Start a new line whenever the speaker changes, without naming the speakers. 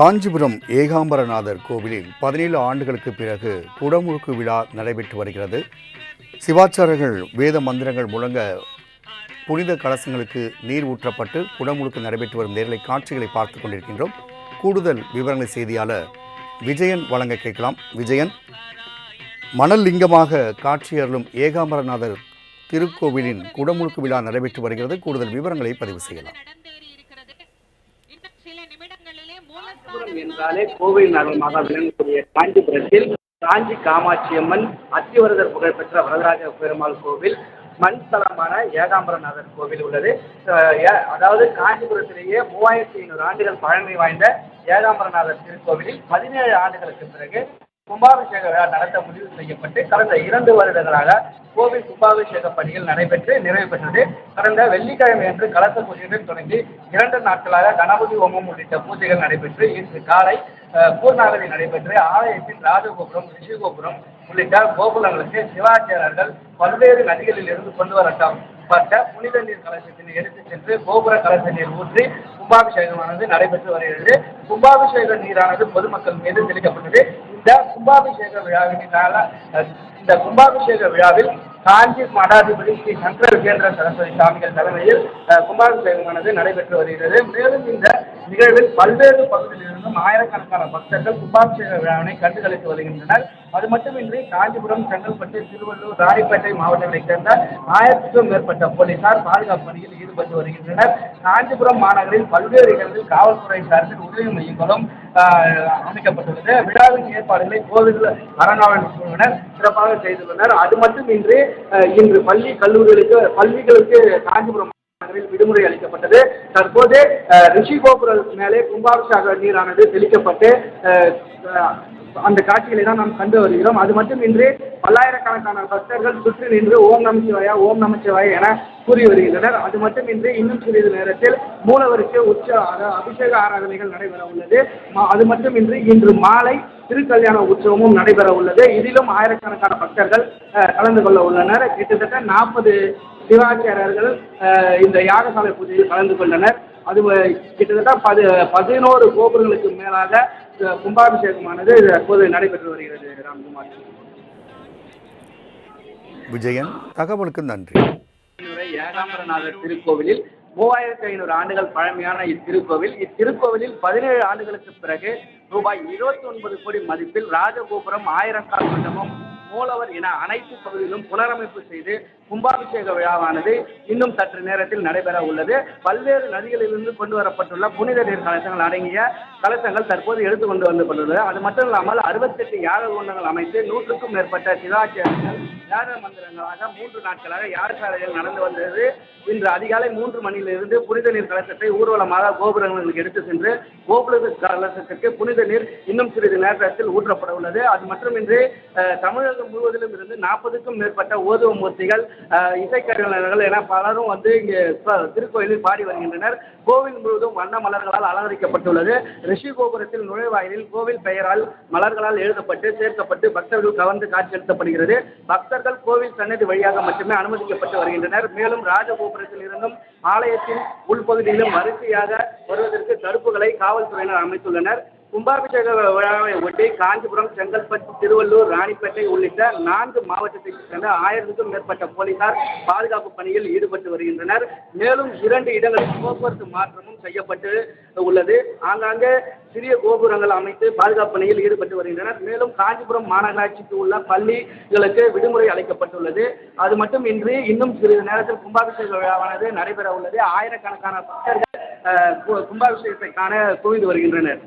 காஞ்சிபுரம் ஏகாம்பரநாதர் கோவிலில் பதினேழு ஆண்டுகளுக்கு பிறகு குடமுழுக்கு விழா நடைபெற்று வருகிறது. சிவாச்சாரர்கள் வேத மந்திரங்கள் முழங்க புனித கலசங்களுக்கு நீர் ஊற்றப்பட்டு குடமுழுக்கு நடைபெற்று வரும் நேரலை காட்சிகளை பார்த்து கொண்டிருக்கின்றோம். கூடுதல் விவரங்களை செய்தியாளர் விஜயன் வழங்க கேட்கலாம். விஜயன் மணல் லிங்கமாக காட்சியருளும் ஏகாம்பரநாதர் திருக்கோவிலின் குடமுழுக்கு விழா நடைபெற்று வருகிறது. கூடுதல் விவரங்களை பதிவு செய்யலாம்.
காஞ்சிபுரம் என்றாலே கோவில் நகரமாக விளங்கக்கூடிய காஞ்சிபுரத்தில் காஞ்சி காமாட்சி அம்மன் அத்திவரதர் புகழ்பெற்ற வரதராஜ பெருமாள் கோவில் மண் தலமான ஏகாம்பரநாதர் கோவில் உள்ளது. அதாவது காஞ்சிபுரத்திலேயே மூவாயிரத்தி ஐநூறு ஆண்டுகள் பழமை வாய்ந்த ஏகாம்பரநாதர் திருக்கோவிலில் பதினேழு ஆண்டுகளுக்கு பிறகு கும்பாபிஷேக விழா நடத்த முடிவு செய்யப்பட்டு கடந்த இரண்டு வருடங்களாக கோவில் கும்பாபிஷேக பணிகள் நடைபெற்று நிறைவு பெற்றது. கடந்த வெள்ளிக்கிழமை அன்று கலச பூஜைகள் தொடங்கி இரண்டு நாட்களாக கணபதி ஹோமம் உள்ளிட்ட பூஜைகள் நடைபெற்று இன்று காலை பூர்ணாகதி நடைபெற்று ஆலயத்தின் ராஜகோபுரம் ரிஷிகோபுரம் உள்ளிட்ட கோபுரங்களுக்கு சிவாச்சாரர்கள் பல்வேறு நதிகளில் இருந்து கொண்டு வரட்டும். பட்ட புனித நீர் கலசத்தினை எடுத்து சென்று கோபுர கலச நீர் ஊற்றி கும்பாபிஷேகமானது நடைபெற்று வருகிறது. கும்பாபிஷேக நீரானது பொதுமக்கள் மீது தெளிக்கப்பட்டது. இந்த கும்பாபிஷேக விழாவினால இந்த கும்பாபிஷேக விழாவில் காஞ்சி மடாதிபதி ஸ்ரீ சங்கர விஜேந்திர சரஸ்வதி சுவாமிகள் தலைமையில் கும்பாபிஷேகமானது நடைபெற்று வருகிறது. மேலும் இந்த நிகழ்வில் பல்வேறு பகுதிகளிலிருந்தும் ஆயிரக்கணக்கான பக்தர்கள் கும்பாபிஷேக விழாவினை கண்டுகளித்து வருகின்றனர். அது மட்டுமின்றி காஞ்சிபுரம் செங்கல்பட்டு திருவள்ளூர் ராணிப்பேட்டை மாவட்டங்களைச் சேர்ந்த ஆயிரத்துக்கும் மேற்பட்ட போலீசார் பாதுகாப்பு பணியில் ஈடுபட்டு வருகின்றனர். காஞ்சிபுரம் மாநகரில் பல்வேறு இடங்களில் காவல்துறை சார்பில் உதவி மையங்களும் அமைக்கப்பட்டுள்ளது. விழாவின் ஏற்பாடுகளை கோவில் அறங்காவல் குழுவினர் சிறப்பாக செய்துள்ளனர். அது மட்டுமின்றி இன்று பள்ளி கல்லூரிகளுக்கு பள்ளிகளுக்கு காஞ்சிபுரம் நகரில் விடுமுறை அளிக்கப்பட்டது. தற்போது அஹ், ரிஷி மேலே கும்பாபிஷேக நீரானது தெளிக்கப்பட்டு அந்த காட்சிகளை தான் நாம் கண்டு வருகிறோம். அது மட்டுமின்றி பல்லாயிரக்கணக்கான பக்தர்கள் சுற்றி நின்று ஓம் நமச்சிவாயா ஓம் நமச்சிவாயா என கூறி வருகின்றனர். அது மட்டுமின்றி இன்னும் சிறிது நேரத்தில் மூலவருக்கு உச்ச அபிஷேக ஆராதனைகள் நடைபெற உள்ளது. அது மட்டுமின்றி இன்று மாலை திருக்கல்யாண உற்சவமும் நடைபெற உள்ளது. இதிலும் ஆயிரக்கணக்கான பக்தர்கள் கலந்து கொள்ள உள்ளனர். கிட்டத்தட்ட நாற்பது சிவாச்சாரியர்கள் இந்த யாகசாலை பூஜையில் கலந்து கொண்டனர். அது கிட்டத்தட்ட பது பதினோரு கோபுரங்களுக்கு மேலாக கும்பாபிஷேகமானது தற்போது நடைபெற்று வருகிறது ராம்குமார்.
விஜயன் தகவலுக்கு நன்றி.
ஏகாம்பரநாதர் திருக்கோவிலில் மூவாயிரத்தி ஐநூறு ஆண்டுகள் பழமையான இத்திருக்கோவில். இத்திருக்கோவிலில் பதினேழு ஆண்டுகளுக்கு பிறகு ரூபாய் இருபத்தி ஒன்பது கோடி மதிப்பில் ராஜகோபுரம் ஆயிரம் கால் மண்டபம் மூலவர் என அனைத்து பகுதியிலும் புனரமைப்பு செய்து கும்பாபிஷேக விழாவானது இன்னும் சற்று நேரத்தில் நடைபெற உள்ளது. பல்வேறு நதிகளிலிருந்து கொண்டு வரப்பட்டுள்ள புனித நீர் கலசங்கள் அடங்கிய கலசங்கள் தற்போது எடுத்து கொண்டு வந்து கொண்டுள்ளது. அது மட்டும் இல்லாமல் அறுபத்தெட்டு யாக குண்டங்கள் அமைத்து நூற்றுக்கும் மேற்பட்ட சிவாச்சாரியர்கள் யாக மந்திரங்களாக மூன்று நாட்களாக யாகசாலைகள் நடந்து வந்தது? இன்று அதிகாலை மூன்று மணியிலிருந்து புனித நீர் கலசத்தை ஊர்வலமாக கோபுரங்களுக்கு எடுத்து சென்று கோபுர கலசத்திற்கு புனித நீர் இன்னும் சிறிது நேரத்தில் ஊற்றப்பட உள்ளது. அது மட்டுமின்றி தமிழக தமிழகம் முழுவதிலும் இருந்து நாற்பதுக்கும் மேற்பட்ட ஓதுவ மூர்த்திகள் இசைக்கலைஞர்கள் என பலரும் வந்து இங்கே திருக்கோயிலில் பாடி வருகின்றனர். கோவில் முழுவதும் வண்ண மலர்களால் அலங்கரிக்கப்பட்டுள்ளது. ரிஷி கோபுரத்தில் நுழைவாயிலில் கோவில் பெயரால் மலர்களால் எழுதப்பட்டு சேர்க்கப்பட்டு பக்தர்கள் கவர்ந்து காட்சியளிக்கப்படுகிறது. பக்தர்கள் கோவில் சன்னதி வழியாக மட்டுமே அனுமதிக்கப்பட்டு வருகின்றனர். மேலும் ராஜகோபுரத்தில் இருந்தும் ஆலயத்தின் உள்பகுதியிலும் வரிசையாக வருவதற்கு தடுப்புகளை காவல்துறையினர் அமைத்துள்ளனர். கும்பாபிஷேக விழாவை ஒட்டி காஞ்சிபுரம் செங்கல்பட்டு திருவள்ளூர் ராணிப்பேட்டை உள்ளிட்ட நான்கு மாவட்டத்தைச் சேர்ந்த ஆயிரத்துக்கும் மேற்பட்ட போலீசார் பாதுகாப்பு பணியில் ஈடுபட்டு வருகின்றனர். மேலும் இரண்டு இடங்களில் போக்குவரத்து மாற்றமும் செய்யப்பட்டு உள்ளது. ஆங்காங்கே சிறிய கோபுரங்கள் அமைத்து பாதுகாப்பு பணியில் ஈடுபட்டு வருகின்றனர். மேலும் காஞ்சிபுரம் மாநகராட்சிக்கு உள்ள பள்ளிகளுக்கு விடுமுறை அளிக்கப்பட்டுள்ளது. அது மட்டுமின்றி இன்னும் சிறிது நேரத்தில் கும்பாபிஷேக விழாவானது நடைபெற உள்ளது ஆயிரக்கணக்கான பக்தர்கள் கும்பாபிஷேகத்தை காண குவிந்து வருகின்றனர்.